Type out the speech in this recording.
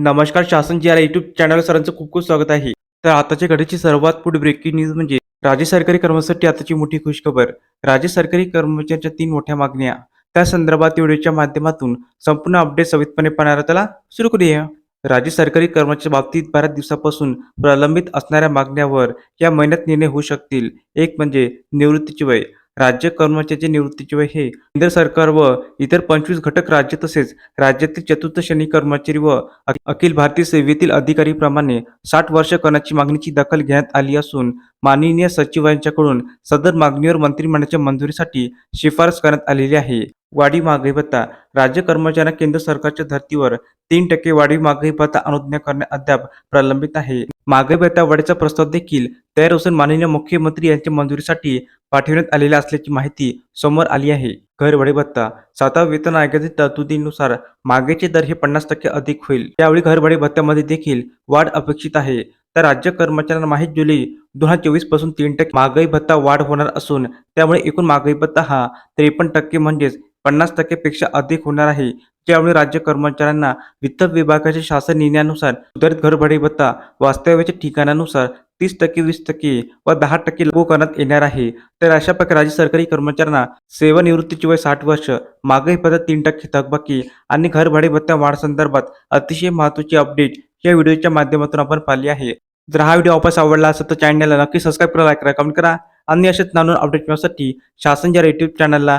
नमस्कार शासन जी R YouTube channel सरांचं खूप खूप स्वागत आहे. तर आताच्या घडीची सर्वात पुढे ब्रेकिंग न्यूज म्हणजे राज्य सरकारी कर्मचाऱ्यांसाठी आताची मोठी खुशखबर. राज्य सरकारी कर्मचाऱ्यांच्या तीन मोठ्या मागण्या. त्या संदर्भात व्हिडिओच्या माध्यमातून संपूर्ण अपडेट सवितपणे पाहणार त्याला सुरू करूया. राज्य सरकारी कर्मचाऱ्यांच्या बाबतीत बऱ्याच दिवसापासून प्रलंबित असणाऱ्या मागण्यावर या महिन्यात निर्णय होऊ शकतील. एक म्हणजे निवृत्तीची वय. राज्य कर्मचाऱ्याचे निवृत्तीचे वय हे केंद्र सरकार व इतर पंचवीस घटक राज्य तसेच राज्यातील चतुर्थ श्रेणी कर्मचारी व अखिल भारतीय सेवेतील अधिकारीप्रमाणे साठ वर्ष करण्याची मागणीची दखल घेण्यात आली असून माननीय सचिवांच्याकडून सदर मागणीवर मंत्रिमंडळाच्या मंजुरीसाठी शिफारस करण्यात आलेली आहे. वाढी महागाई भत्ता राज्य कर्मचाऱ्यांना केंद्र सरकारच्या धर्तीवर तीन टक्के वाढीव महागाई भत्ता अनुज्ञा करणे अद्याप प्रलंबित आहे. महागाई भत्ता वाढीचा प्रस्ताव देखील तयार असून माननीय मुख्यमंत्री यांच्या मंजुरीसाठी पाठविण्यात आलेला असल्याची माहिती समोर आली आहे. घर भाडे भत्ता सातव्या वेतन आयोगातील तरतुदीनुसार मागेचे दर हे पन्नास टक्के अधिक होईल. त्यावेळी घर भाडे भत्त्यामध्ये देखील वाढ अपेक्षित आहे. तर राज्य कर्मचाऱ्यांना माहीत जुलै दोन हजार चोवीसपासून तीन टक्के महागाई भत्ता वाढ होणार असून त्यामुळे एकूण महागाई भत्ता हा त्रेपन्न टक्के म्हणजेच पन्नास टक्केपेक्षा अधिक होणार आहे. त्यामुळे राज्य कर्मचाऱ्यांना वित्त विभागाच्या शासन निर्णयानुसार सुधारित घरभाडे भत्ता वास्तव्याच्या ठिकाणानुसार तीस टक्के वीस टक्के व दहा टक्के लागू करण्यात येणार आहे. तर अशा प्रकारे राज्य सरकारी कर्मचाऱ्यांना सेवानिवृत्तीची वय साठ वर्ष महागाई भत्ता तीन टक्के थकबाकी आणि घरभाडे भत्ता वाढ संदर्भात अतिशय महत्त्वाची अपडेट या व्हिडिओच्या माध्यमातून आपण पाहिली आहे. जर हा व्हिडिओ वापस आवडला असेल तर चॅनलला नक्की सबस्क्राईब करा लाईक करा कमेंट करा आणि असेच नानून अपडेट मिळवण्यासाठी शासन ज्या चॅनलला